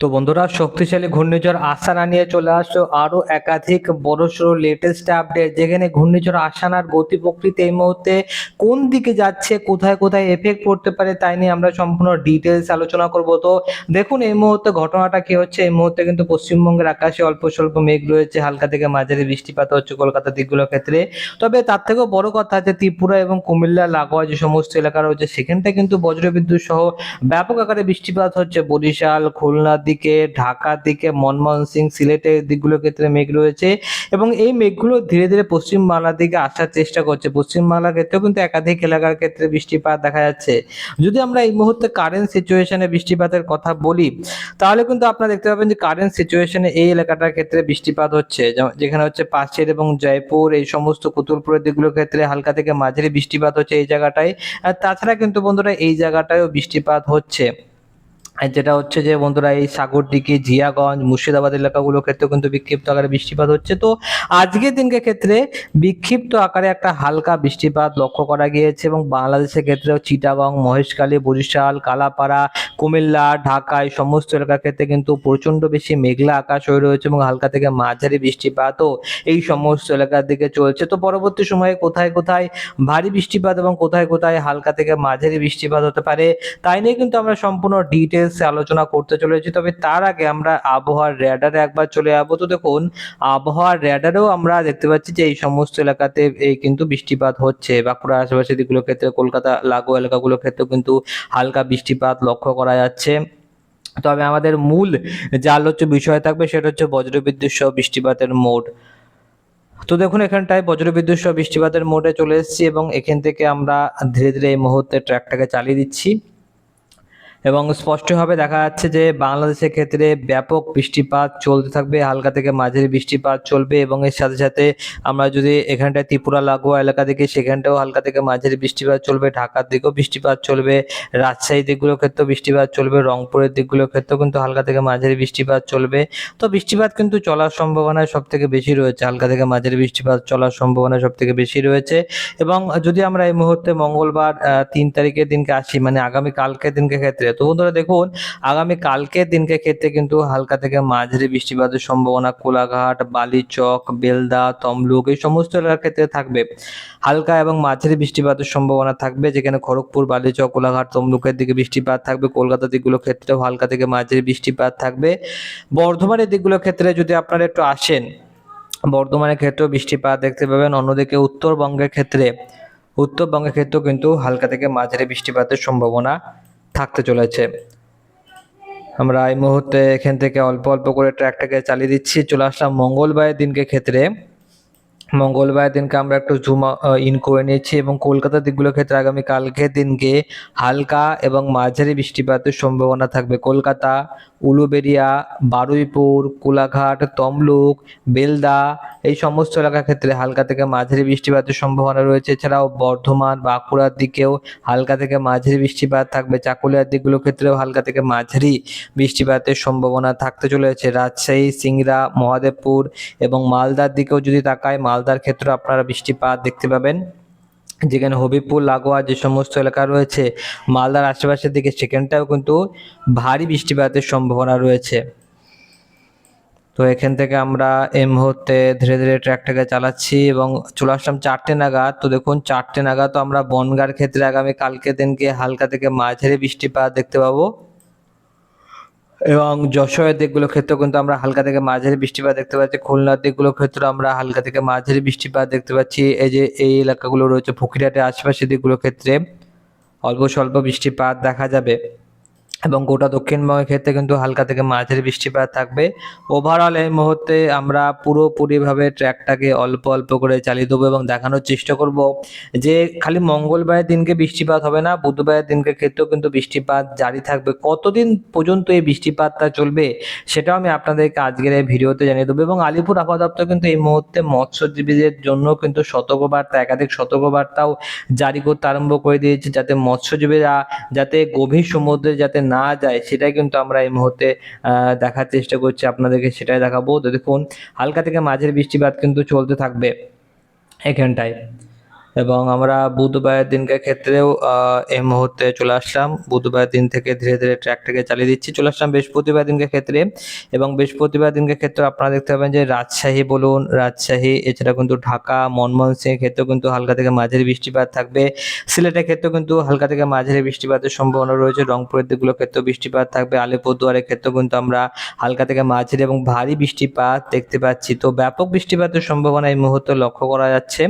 তো বন্ধুরা, শক্তিশালী ঘূর্ণিঝড় আসানা নিয়ে চলে আসলো আরও একাধিক বড় বড়সড় লেটেস্ট আপডেট যেখানে ঘূর্ণিঝড় আসানার গতি প্রকৃতি এই মুহূর্তে কোন দিকে যাচ্ছে, কোথায় কোথায় এফেক্ট পড়তে পারে তাই নিয়ে আমরা সম্পূর্ণ ডিটেলস আলোচনা করব। তো দেখুন, এই মুহূর্তে ঘটনাটা কি হচ্ছে? এই মুহূর্তে কিন্তু পশ্চিমবঙ্গের আকাশে অল্প স্বল্প মেঘ রয়েছে, হালকা থেকে মাঝারি বৃষ্টিপাত হচ্ছে কলকাতার দিকগুলোর ক্ষেত্রে। তবে তার থেকেও বড় কথা যে ত্রিপুরা এবং কুমিল্লা, লাগোয়া যে সমস্ত এলাকা রয়েছে সেখানটা কিন্তু বজ্রবিদ্যুৎ সহ ব্যাপক আকারে বৃষ্টিপাত হচ্ছে। বরিশাল খুলনার দিকে, ঢাকার দিকে, মনমোহন সিং, সিলেটের দিকগুলোর ক্ষেত্রে মেঘ রয়েছে এবং এই মেঘগুলো ধীরে ধীরে পশ্চিম বাংলার দিকে আসার চেষ্টা করছে। পশ্চিম বাংলার ক্ষেত্রেও কিন্তু একাধিক এলাকার ক্ষেত্রে বৃষ্টিপাত দেখা যাচ্ছে। যদি আমরা এই মুহূর্তে কারেন্ট সিচুয়েশনে বৃষ্টিপাতের কথা বলি, তাহলে কিন্তু আপনারা দেখতে পাবেন যে কারেন্ট সিচুয়েশনে এই এলাকাটার ক্ষেত্রে বৃষ্টিপাত হচ্ছে। যেখানে হচ্ছে পাশের এবং জয়পুর, এই সমস্ত কুতুলপুরের দিকগুলোর ক্ষেত্রে হালকা থেকে মাঝারি বৃষ্টিপাত হচ্ছে এই জায়গাটায়। আর তাছাড়া কিন্তু বন্ধুরা, এই জায়গাটায়ও বৃষ্টিপাত হচ্ছে। যেটা হচ্ছে যে বন্ধুরা, এই সাগরদিঘি, জিয়াগঞ্জ, মুর্শিদাবাদ এলাকাগুলোর ক্ষেত্রেও কিন্তু বিক্ষিপ্ত আকারে বৃষ্টিপাত হচ্ছে। তো আজকের দিনকে ক্ষেত্রে বিক্ষিপ্ত আকারে একটা হালকা বৃষ্টিপাত লক্ষ্য করা গিয়েছে এবং বাংলাদেশের ক্ষেত্রেও চিটাগং, মহেশখালী, বরিশাল, কালাপাড়া, কুমিল্লা, ঢাকা, এই সমস্ত এলাকার ক্ষেত্রে কিন্তু প্রচণ্ড বেশি মেঘলা আকাশ হয়ে রয়েছে এবং হালকা থেকে মাঝারি বৃষ্টিপাতও এই সমস্ত এলাকার দিকে চলছে। তো পরবর্তী সময়ে কোথায় কোথায় ভারী বৃষ্টিপাত এবং কোথায় কোথায় হালকা থেকে মাঝারি বৃষ্টিপাত হতে পারে, তাই নিয়ে কিন্তু আমরা সম্পূর্ণ ডিটেলস আলোচনা করতে চলেছি। তবে তার আগে আমরা আবহাওয়ার র্যাডারে একবার চলে যাব। তো দেখুন, আবহাওয়ার র্যাডারেও আমরা দেখতে পাচ্ছি যে এই সমস্ত এলাকাতে এই কিন্তু বৃষ্টিপাত হচ্ছে। বাঁকুড়ার আশেপাশে দিকগুলোর ক্ষেত্রে কলকাতা, লাগোয়া এলাকাগুলোর ক্ষেত্রেও কিন্তু হালকা বৃষ্টিপাত লক্ষ্য করা যাচ্ছে। তবে আমাদের মূল যে আলোচ্য বিষয় থাকবে সেটা হচ্ছে বজ্রবিদ্যুৎ সহ বৃষ্টিপাতের মোড। তো দেখুন, এখানটায় বজ্রবিদ্যুৎ সহ বৃষ্টিপাতের মোডে চলে এসেছি এবং এখান থেকে আমরা ধীরে ধীরে এই মুহূর্তে ট্র্যাকটাকে চালিয়ে দিচ্ছি। এবং স্পষ্টভাবে দেখা যাচ্ছে যে বাংলাদেশের ক্ষেত্রে ব্যাপক বৃষ্টিপাত চলতে থাকবে, হালকা থেকে মাঝারি বৃষ্টিপাত চলবে এবং এর সাথে সাথে আমরা যদি এখানটায় ত্রিপুরা, লাগোয়া এলাকা দেখি, সেখানটাও হালকা থেকে মাঝারি বৃষ্টিপাত চলবে, ঢাকার দিকেও বৃষ্টিপাত চলবে, রাজশাহী দিকগুলোর ক্ষেত্রেও বৃষ্টিপাত চলবে, রংপুরের দিকগুলোর ক্ষেত্রেও কিন্তু হালকা থেকে মাঝারি বৃষ্টিপাত চলবে। তো বৃষ্টিপাত কিন্তু চলার সম্ভাবনা সব থেকে বেশি রয়েছে, হালকা থেকে মাঝারি বৃষ্টিপাত চলার সম্ভাবনা সব থেকে বেশি রয়েছে। এবং যদি আমরা এই মুহূর্তে মঙ্গলবার তিন তারিখের দিনকে আসি মানে আগামী কালকের দিনকে ক্ষেত্রে তো বন্ধুরা দেখুন, আগামী কালকের দিনকে ক্ষেত্রে কিন্তু হালকা থেকে মাঝারি বৃষ্টিপাতের সম্ভাবনা, কোলাঘাট, বালিচক, বেলদা, তমলুক এই সমস্ত এলাকার ক্ষেত্রে থাকবে। হালকা এবং মাঝারি বৃষ্টিপাতের সম্ভাবনা থাকবে, যেখানে খড়গপুর, বালিচক, কোলাঘাট, তমলুকের দিকে বৃষ্টিপাত থাকবে কলকাতা দিকগুলোর ক্ষেত্রেও হালকা থেকে মাঝারি বৃষ্টিপাত থাকবে। বর্ধমানের দিকগুলোর ক্ষেত্রে যদি আপনারা একটু আসেন, বর্ধমানের ক্ষেত্রেও বৃষ্টিপাত দেখতে পাবেন, অন্যদিকে উত্তরবঙ্গের ক্ষেত্রে, উত্তরবঙ্গের ক্ষেত্রেও কিন্তু হালকা থেকে মাঝারি বৃষ্টিপাতের সম্ভাবনা থাকতে চলেছে। আমরা এই মুহূর্তে এখান থেকে অল্প অল্প করে ট্র্যাকটাকে চালিয়ে দিচ্ছি। চলে আসলাম মঙ্গলবারের দিনকে ক্ষেত্রে। মঙ্গলবার দিনকে আমরা একটু জুম ইন করে নিয়েছি এবং কলকাতার দিকগুলোর ক্ষেত্রে আগামী কালকের দিনকে হালকা এবং মাঝারি বৃষ্টিপাতের সম্ভাবনা থাকবে। কলকাতা উলুবেড়িয়া বারুইপুর, কোলাঘাট, তমলুক, বেলদা এই সমস্ত এলাকার ক্ষেত্রে হালকা থেকে মাঝারি বৃষ্টিপাতের সম্ভাবনা রয়েছে। এছাড়াও বর্ধমান, বাঁকুড়ার দিকেও হালকা থেকে মাঝারি বৃষ্টিপাত থাকবে। চাকুলিয়ার দিকগুলোর ক্ষেত্রেও হালকা থেকে মাঝারি বৃষ্টিপাতের সম্ভাবনা থাকতে চলেছে। রাজশাহী, সিংড়া, মহাদেবপুর এবং মালদার দিকেও যদি তাকায় মালদার ক্ষেত্রে আপনারা বৃষ্টিপাত দেখতে পাবেন। যেখানে হবিবপুর, লাগোয়া যে সমস্ত এলাকা রয়েছে, মালদার আশেপাশের দিকে, সেখানটাও কিন্তু ভারী বৃষ্টিপাতের সম্ভাবনা রয়েছে। তো এখান থেকে আমরা এই মুহূর্তে ধীরে ধীরে ট্র্যাকটাকে চালাচ্ছি এবং চলে আসলাম চারটে নাগাদ। তো দেখুন, চারটে নাগাদ তো আমরা বনগার ক্ষেত্রে আগামী কালকে দিনকে হালকা থেকে মাঝারি বৃষ্টিপাত দেখতে পাবো। এবং যশোরের দিকগুলোর ক্ষেত্রেও কিন্তু আমরা হালকা থেকে মাঝারি বৃষ্টিপাত দেখতে পাচ্ছি, খুলনার দিকগুলোর ক্ষেত্রে আমরা হালকা থেকে মাঝারি বৃষ্টিপাত দেখতে পাচ্ছি। এই যে এই এলাকাগুলো রয়েছে ফকিরহাটের আশেপাশের দিকগুলোর ক্ষেত্রে অল্প স্বল্প বৃষ্টিপাত দেখা যাবে। এবং গোটা দক্ষিণবঙ্গের ক্ষেত্রে কিন্তু হালকা থেকে মাঝারি বৃষ্টিপাত থাকবে। ওভারঅল এই মুহূর্তে আমরা পুরোপুরিভাবে ট্র্যাকটাকে অল্প অল্প করে চালিয়ে দেবো এবং দেখানোর চেষ্টা করব যে খালি মঙ্গলবারের দিনকে বৃষ্টিপাত হবে না, বুধবারের দিনকে ক্ষেত্রেও কিন্তু বৃষ্টিপাত জারি থাকবে। কতদিন পর্যন্ত এই বৃষ্টিপাতটা চলবে সেটাও আমি আপনাদেরকে আজকের এই ভিডিওতে জানিয়ে দেবো এবং আলিপুর আবহাওয়া দপ্তর কিন্তু এই মুহূর্তে মৎস্যজীবীদের জন্য কিন্তু সতর্কবার্তা, একাধিক সতর্কবার্তাও জারি করতে আরম্ভ করে দিয়েছে যাতে মৎস্যজীবীরা যাতে গভীর সমুদ্রে যাতে না যায়, সেটাই কিন্তু আমরা এই মুহূর্তে দেখার চেষ্টা করছি। আপনাদেরকে সেটাই দেখাবো। তো দেখুন, হালকা থেকে মাঝের বৃষ্টিপাত কিন্তু চলতে থাকবে এখানটায়। এবং আমরা বুধবারের দিনকে ক্ষেত্রেও এই মুহূর্তে চলে আসলাম। বুধবার দিন থেকে ধীরে ধীরে ট্র্যাকটাকে চালিয়ে দিচ্ছি। চলে আসলাম বৃহস্পতিবার দিনকে ক্ষেত্রে। এবং বৃহস্পতিবার দিনকে ক্ষেত্রে আপনারা দেখতে পাবেন যে রাজশাহী বলুন, রাজশাহী, এছাড়া কিন্তু ঢাকা, মনমোহন সিং ক্ষেত্রেও কিন্তু হালকা থেকে মাঝারি বৃষ্টিপাত থাকবে। সিলেটের ক্ষেত্রেও কিন্তু হালকা থেকে মাঝারি বৃষ্টিপাতের সম্ভাবনা রয়েছে। রংপুরের দিকগুলোর ক্ষেত্রেও বৃষ্টিপাত থাকবে। আলিপুরদুয়ারের ক্ষেত্রেও কিন্তু আমরা হালকা থেকে মাঝারি এবং ভারী বৃষ্টিপাত দেখতে পাচ্ছি। তো ব্যাপক বৃষ্টিপাতের সম্ভাবনা এই মুহূর্তে লক্ষ্য করা যাচ্ছে।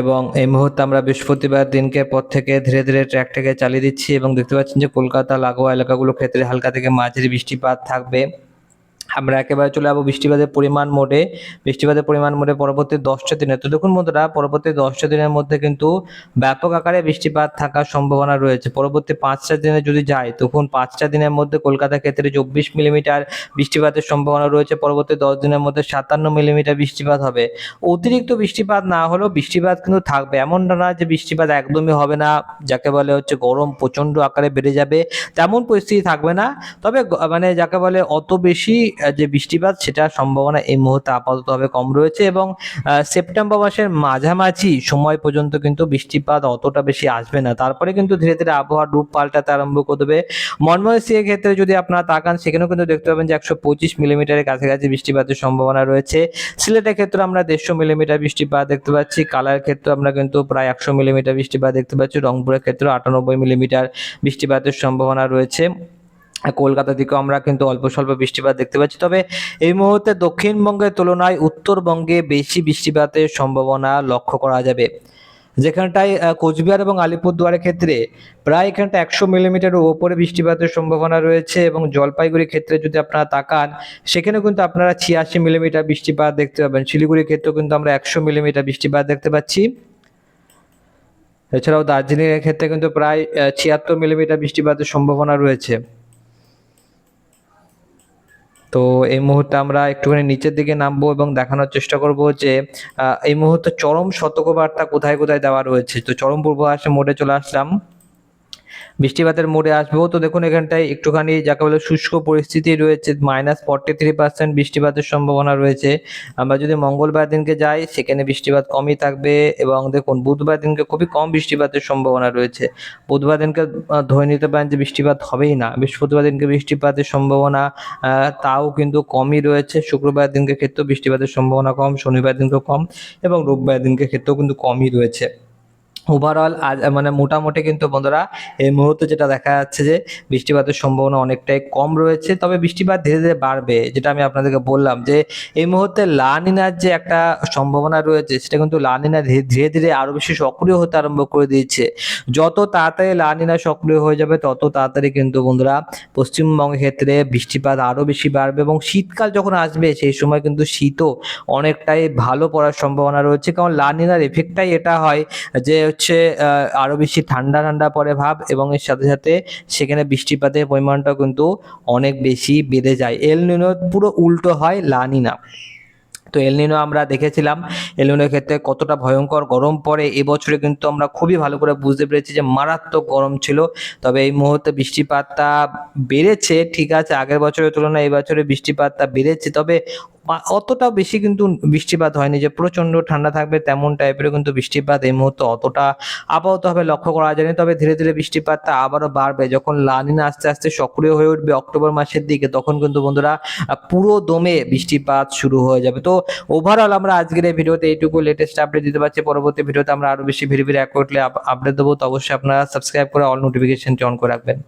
এবং এই মুহূর্তে আমরা বৃহস্পতিবার দিনকে পর থেকে ধীরে ধীরে ট্র্যাকটাকে চালিয়ে দিচ্ছি এবং দেখতে পাচ্ছেন যে কলকাতা লাগোয়া এলাকাগুলোর ক্ষেত্রে হালকা থেকে মাঝারি বৃষ্টিপাত থাকবে। আমরা একেবারে চলে যাব বৃষ্টিপাতের পরিমাণ মোডে। বৃষ্টিপাতের পরিমাণ মোডে পরবর্তী দশটা দিনে। তো দেখুন বন্ধুরা, পরবর্তী দশটা দিনের মধ্যে কিন্তু ব্যাপক আকারে বৃষ্টিপাত থাকার সম্ভাবনা রয়েছে। পরবর্তী পাঁচটা দিনে যদি যায় তখন পাঁচটা দিনের মধ্যে কলকাতা ক্ষেত্রে চব্বিশ মিলিমিটার বৃষ্টিপাতের সম্ভাবনা রয়েছে। পরবর্তী দশ দিনের মধ্যে সাতান্ন মিলিমিটার বৃষ্টিপাত হবে। অতিরিক্ত বৃষ্টিপাত না হলেও বৃষ্টিপাত কিন্তু থাকবে। এমনটা না যে বৃষ্টিপাত একদমই হবে না, যাকে বলে হচ্ছে গরম প্রচণ্ড আকারে বেড়ে যাবে। তেমন পরিস্থিতি থাকবে না। তবে মানে যাকে বলে অত বেশি যে বৃষ্টিপাত, সেটার সম্ভাবনা এই মুহূর্তে আপাতত হবে কম রয়েছে এবং সেপ্টেম্বর মাসের মাঝামাঝি সময় পর্যন্ত কিন্তু বৃষ্টিপাত অতটা বেশি আসবে না। তারপরে কিন্তু ধীরে ধীরে আবহাওয়ার রূপ পাল্টাতে আরম্ভ করে দেবে। মনমোহন সিংয়ের ক্ষেত্রে যদি আপনারা তাকান, সেখানেও কিন্তু দেখতে পাবেন যে একশো পঁচিশ মিলিমিটারের কাছাকাছি বৃষ্টিপাতের সম্ভাবনা রয়েছে। সিলেটের ক্ষেত্রে আমরা দেড়শো মিলিমিটার বৃষ্টিপাত দেখতে পাচ্ছি। কালার ক্ষেত্রে আমরা কিন্তু প্রায় একশো মিলিমিটার বৃষ্টিপাত দেখতে পাচ্ছি। রংপুরের ক্ষেত্রে আটানব্বই মিলিমিটার বৃষ্টিপাতের সম্ভাবনা রয়েছে। কলকাতা দিকেও আমরা কিন্তু অল্প স্বল্প বৃষ্টিপাত দেখতে পাচ্ছি। তবে এই মুহূর্তে দক্ষিণবঙ্গের তুলনায় উত্তরবঙ্গে বেশি বৃষ্টিপাতের সম্ভাবনা লক্ষ্য করা যাবে। যেখানটায় কোচবিহার এবং আলিপুরদুয়ারের ক্ষেত্রে প্রায় এখানটা একশো মিলিমিটারের ওপরে বৃষ্টিপাতের সম্ভাবনা রয়েছে এবং জলপাইগুড়ির ক্ষেত্রে যদি আপনারা তাকান, সেখানে কিন্তু আপনারা ছিয়াশি মিলিমিটার বৃষ্টিপাত দেখতে পাবেন। শিলিগুড়ির ক্ষেত্রেও কিন্তু আমরা একশো মিলিমিটার বৃষ্টিপাত দেখতে পাচ্ছি। এছাড়াও দার্জিলিংয়ের ক্ষেত্রে কিন্তু প্রায় ছিয়াত্তর মিলিমিটার বৃষ্টিপাতের সম্ভাবনা রয়েছে। তো এই মুহূর্তে আমরা একটুখানি নিচের দিকে নামবো এবং দেখানোর চেষ্টা করব যে এই মুহূর্তে চরম সতর্কবার্তা কোথায় কোথায় দেওয়া রয়েছে। তো চরম পূর্বাভাসে মোডে চলে আসলাম। বৃষ্টিপাতের মোডে আসব তো দেখুন এখানটায় একটুখানি যাকে বলে শুষ্ক পরিস্থিতি রয়েছে মাইনাস ফর্টি থ্রি পার্সেন্ট বৃষ্টিপাতের সম্ভাবনা রয়েছে। আমরা যদি মঙ্গলবার দিনকে যাই, সেখানে বৃষ্টিপাত কমই থাকবে এবং দেখুন বুধবার দিনকে খুবই কম বৃষ্টিপাতের সম্ভাবনা রয়েছে। বুধবার দিনকে ধরে নিতে পারেন যে বৃষ্টিপাত হবেই না। বৃহস্পতিবার দিনকে বৃষ্টিপাতের সম্ভাবনা তাও কিন্তু কমই রয়েছে। শুক্রবার দিনকে ক্ষেত্রেও বৃষ্টিপাতের সম্ভাবনা কম, শনিবার দিনকে কম এবং রোববার দিনকে ক্ষেত্রেও কিন্তু কমই রয়েছে। ওভারঅল আজ মানে মোটামুটি কিন্তু বন্ধুরা, এই মুহূর্তে যেটা দেখা যাচ্ছে যে, বৃষ্টিপাতের সম্ভাবনা অনেকটাই কম রয়েছে। তবে বৃষ্টিপাত ধীরে ধীরে বাড়বে, যেটা আমি আপনাদেরকে বললাম যে, এই মুহূর্তে লানিনার যে একটা সম্ভাবনা রয়েছে, সেটা কিন্তু লানিনা ধীরে ধীরে ধীরে আরও বেশি সক্রিয় হতে আরম্ভ করে দিয়েছে। যত তাড়াতাড়ি লানিনা সক্রিয় হয়ে যাবে, তত তাড়াতাড়ি কিন্তু বন্ধুরা, পশ্চিমবঙ্গের ক্ষেত্রে বৃষ্টিপাত আরও বেশি বাড়বে এবং শীতকাল যখন আসবে, সেই সময় কিন্তু শীতও অনেকটাই ভালো পড়ার সম্ভাবনা রয়েছে। কারণ লানিনার এফেক্টটাই এটা হয় যে হচ্ছে আরও বেশি ঠান্ডা ঠান্ডা পরে ভাব এবং এর সাথে সাথে সেখানে বৃষ্টিপাতের পরিমাণটা কিন্তু অনেক বেশি বেড়ে যায়। এল নিনো পুরো উল্টো হয় লানিনা তো এলনিনো আমরা দেখেছিলাম এলনিনোর ক্ষেত্রে কতটা ভয়ঙ্কর গরম পড়ে। এবছরে কিন্তু আমরা খুবই ভালো করে বুঝতে পেরেছি যে মারাত্মক গরম ছিল। তবে এই মুহূর্তে বৃষ্টিপাতটা বেড়েছে, ঠিক আছে, আগের বছরের তুলনায় এই বছরে বৃষ্টিপাতটা বেড়েছে। তবে অতটা বেশি কিন্তু বৃষ্টিপাত হয়নি যে প্রচণ্ড ঠান্ডা থাকবে তেমন টাইপের কিন্তু বৃষ্টিপাত এই মুহূর্তে অতটা আপাততভাবে লক্ষ্য করা যায়নি। তবে ধীরে ধীরে বৃষ্টিপাতটা আবারও বাড়বে। যখন লানিনা আস্তে আস্তে সক্রিয় হয়ে উঠবে অক্টোবর মাসের দিকে, তখন কিন্তু বন্ধুরা পুরো দমে বৃষ্টিপাত শুরু হয়ে যাবে। তো ওভারঅল আমরা আজকের এই ভিডিওতে এইটুকু লেটেস্ট আপডেট দিতে পারছি। পরবর্তী ভিডিওতে আমরা আরও বেশি ভিড় ভিড় অ্যাকুরেটলি আপডেট দেবো। তো অবশ্যই আপনারা সাবস্ক্রাইব করে অল নোটিফিকেশনটি অন করে রাখবেন।